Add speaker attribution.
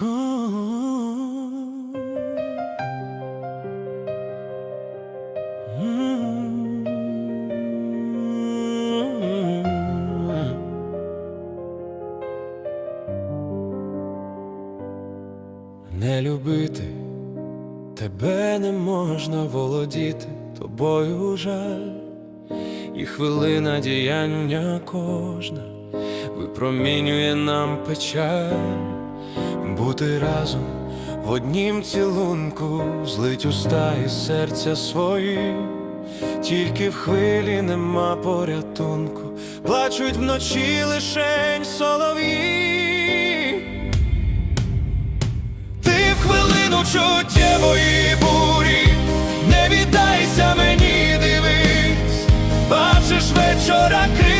Speaker 1: Не любити тебе не можна володіти, тобою жаль, і хвилина діяння кожна випромінює нам печаль, бути разом. В однім цілунку, злить уста і серця свої, тільки в хвилі нема порятунку, плачуть вночі лишень солові. Ти в хвилину чуттєвої бурі, не віддайся мені, дивись, бачиш вечора крізь.